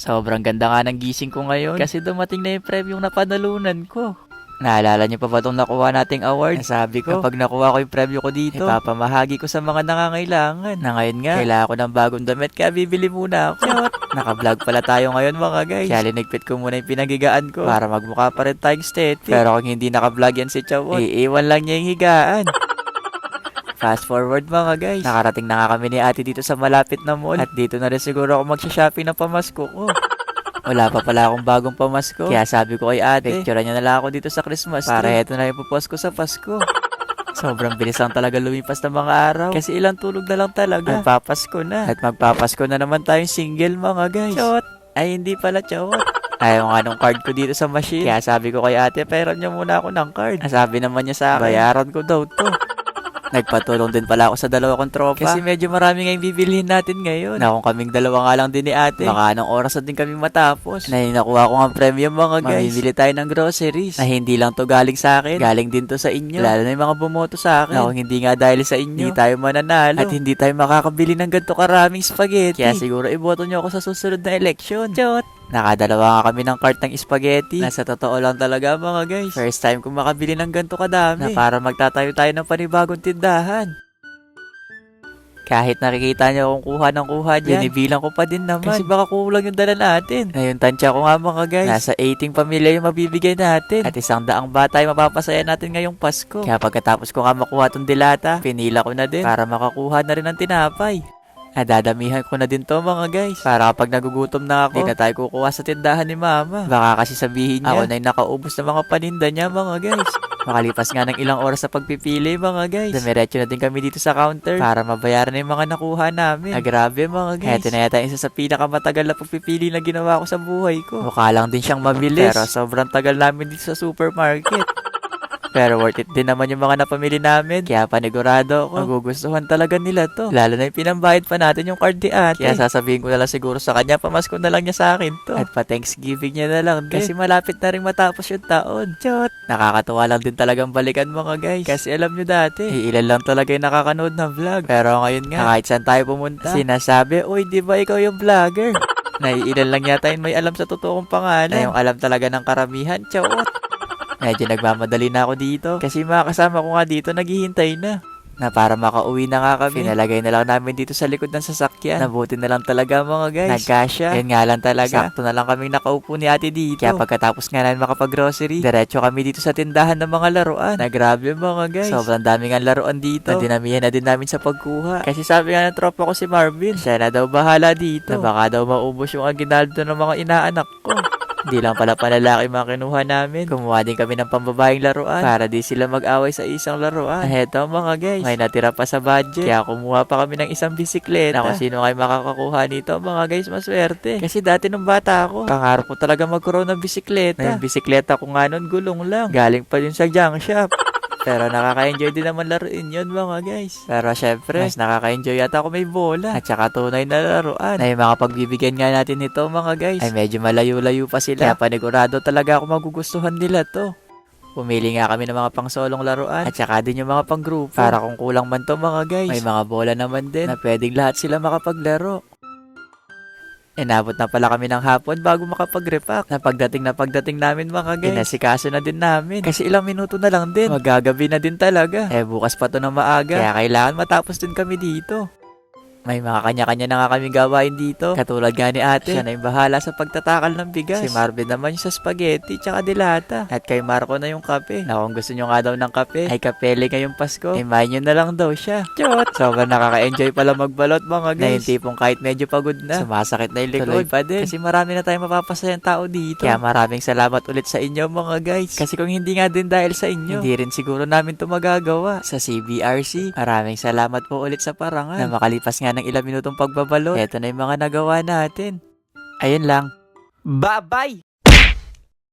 Sobrang ganda nga ng gising ko ngayon kasi dumating na yung premyong napanalunan ko. Naalala niyo pa ba itong nakuha nating award? Sabi ko, kapag nakuha ko yung premyo ko dito, ipapamahagi ko sa mga nangangailangan. Na ngayon nga, kailangan ko ng bagong damit kaya bibili muna ako. Naka-vlog pala tayo ngayon mga guys. Kaya linigpit ko muna yung pinagigaan ko para magmukha pa rin tayong steady. Pero kung hindi naka-vlog yan si Chawot, iiwan lang niya yung higaan. Fast forward mga guys. Nakarating na nga kami ni ate dito sa malapit na mall. At dito na rin siguro ako magsha-shopping ng pamasko ko. Wala pa pala akong bagong pamasko. Kaya sabi ko kay ate, picture niya na lang ako dito sa Christmas. Para eto na yung pupost ko sa Pasko. Sobrang bilis lang talaga lumipas ng mga araw. Kasi ilang tulog na lang talaga. Magpapasko na. At magpapasko na naman tayong single mga guys. Chot! Ay hindi pala chot. Ayaw nga nung card ko dito sa machine. Kaya sabi ko kay ate, pairan niya muna ako ng card. Sabi naman niya sa akin, bayaran ko daw to. Nagpatulong din pala ako sa dalawa kong tropa. Kasi medyo marami nga yung bibilihin natin ngayon. Na kung kaming dalawa nga lang din ni ate. Baka anong oras na din kami matapos. Na nakuha ko nga premium mga guys. Mamimili tayo ng groceries. Na hindi lang to galing sa akin. Galing din to sa inyo. Lalo na yung mga bumoto sa akin. Na kung hindi nga dahil sa inyo. Hindi tayo mananalo. At hindi tayo makakabili ng ganito karaming spaghetti. Kaya siguro iboto nyo ako sa susunod na eleksyon. Chot! Nakadalawa nga kami ng cart ng spaghetti. Nasa totoo lang talaga mga guys. First time kong makabili ng ganito kadami. Na para magtatayo tayo ng panibagong tindahan. Kahit nakikita niyo akong kuha ng kuha dyan, binibilang ko pa din naman. Kasi baka kulang yung dala natin. Ngayon, tansya ko nga mga guys. Nasa 18 pamilya yung mabibigay natin. At isang daang bata yung mapapasaya natin ngayong Pasko. Kaya pagkatapos ko nga makuha tong dilata, pinila ko na din para makakuha na rin ng tinapay. Ah, dadamihan ko na din to mga guys. Para kapag nagugutom na ako, hindi na tayo kukuha sa tindahan ni mama. Baka kasi sabihin niya, ako na yung nakaubos ng mga paninda niya mga guys. Makalipas nga ng ilang oras sa pagpipili mga guys. Dumiretso na din kami dito sa counter para mabayaran na yung mga nakuha namin. Ah, grabe mga guys. Ito na yata isa sa pinakamatagal na pagpipili na ginawa ko sa buhay ko. Mukha lang din siyang mabilis. Pero sobrang tagal namin dito sa supermarket. Pero worth it din naman yung mga napamili namin. Kaya panigurado ako. Magugustuhan talaga nila to. Lalo na yung pinambayad pa natin yung card ni ate. Kaya sasabihin ko na lang siguro sa kanya, pamasko na lang niya sa akin to. At pa Thanksgiving niya na lang din. Kasi malapit na rin matapos yung taon. Chot! Nakakatuwa lang din talagang balikan mga guys. Kasi alam nyo dati, ilan lang talaga yung nakakanood ng vlog. Pero ngayon nga, kahit saan tayo pumunta, sinasabi, Uy, di ba ikaw yung vlogger? Naiilan lang yata yung may alam sa totoong pangalan. Na yung alam talaga ng karamihan, chot! Medyo nagmamadali na ako dito. Kasi mga kasama ko nga dito naghihintay na. Na para makauwi na nga kami. Pinalagay na lang namin dito sa likod ng sasakyan. Nabuti na lang talaga mga guys. Nagkasya. Yan nga lang talaga. Sakto na lang kaming nakaupo ni ate dito. Kaya pagkatapos nga namin makapag-grocery, diretso kami dito sa tindahan ng mga laruan. Na grabe mga guys. Sobrang dami nga laruan dito. Na dinamihan na din namin sa pagkuha. Kasi sabi nga ng tropa ko si Marvin, siya na daw bahala dito. Na baka daw maubos yung aginaldo ng mga inaanak ko. Hindi lang pala panlalaki mga kinuha namin. Kumuha din kami ng pambabaeng laruan para di sila mag-away sa isang laruan. Heto mga guys, may natira pa sa budget. Kaya kumuha pa kami ng isang bisikleta. Kung sino kayo makakakuha nito mga guys, maswerte. Kasi dati nung bata ako, pangarap ko talaga magkaroon ng bisikleta. Na yung bisikleta ko nga nun gulong lang. Galing pa yun sa junk shop. Pero nakaka-enjoy din naman laruin yun mga guys. Pero syempre, mas nakaka-enjoy yata ako may bola. At saka tunay na laruan. Na yung mga pagbibigyan nga natin nito mga guys. Ay medyo malayo-layo pa sila. Kaya panigurado talaga ako magugustuhan nila to. Pumili nga kami ng mga pang-solong laruan at saka din yung mga pang-grupo. Para kung kulang man to mga guys, may mga bola naman din na pwedeng lahat sila makapaglaro. Inabot na pala kami ng hapon bago makapag-repack. Na pagdating na pagdating namin mga guys. Inasikaso na din namin. Kasi ilang minuto na lang din. Magagabi na din talaga. Eh bukas pa to na maaga. Kaya kailangan matapos din kami dito. May mga kanya-kanya na nga kami gawain dito. Katulad nga ni ate, siya na yung bahala sa pagtatakal ng bigas. Si Marvin naman yung sa spaghetti tsaka dilata. At kay Marco na yung kape. Na kung gusto nyo nga daw ng kape, ay kapele ngayong Pasko. Imayin nyo na lang daw siya. Chot! Sobrang nakaka-enjoy pala magbalot mga guys. Na yung tipong kahit medyo pagod na, sumasakit na yung likod. Tuloy pa din. Kasi marami na tayong mapapasayang tao dito. Kaya maraming salamat ulit sa inyo mga guys. Kasi kung hindi nga din dahil sa inyo, hindi rin siguro namin to magagawa. Sa CBRC, maraming salamat po ulit sa parangal. Na makalipas nga ng ilang minutong pagbabalot. Eto na yung mga nagawa natin. Ayun lang. Bye-bye!